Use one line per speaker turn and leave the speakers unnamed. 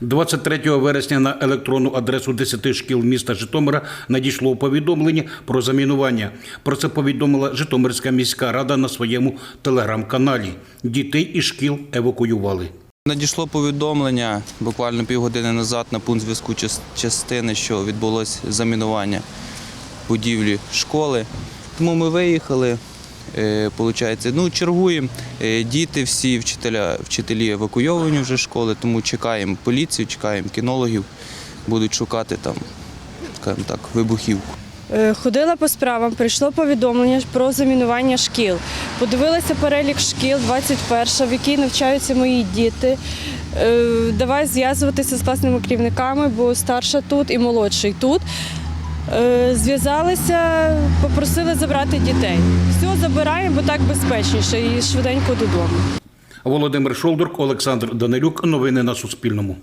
23 вересня на електронну адресу 10 шкіл міста Житомира надійшло повідомлення про замінування. Про це повідомила Житомирська міська рада на своєму телеграм-каналі. Дітей із шкіл евакуювали.
Надійшло повідомлення буквально півгодини назад на пункт зв'язку част- частини, що відбулось замінування будівлі школи. Тому ми виїхали. Е, Получається, ну, чергуємо. Е, Діти, всі вчителя, вчителі евакуйовані вже школи, тому чекаємо поліцію, чекаємо кінологів, будуть шукати там, так, вибухівку.
Е, Ходила по справам, прийшло повідомлення про замінування шкіл. Подивилася перелік шкіл 21, в якій навчаються мої діти. Давай зв'язуватися з класними керівниками, бо старша тут і молодший тут. Е, Зв'язалися, попросили забрати дітей. Все, забираємо, бо так безпечніше і швиденько додому.
Володимир Шолдорк, Олександр Данилюк. Новини на Суспільному.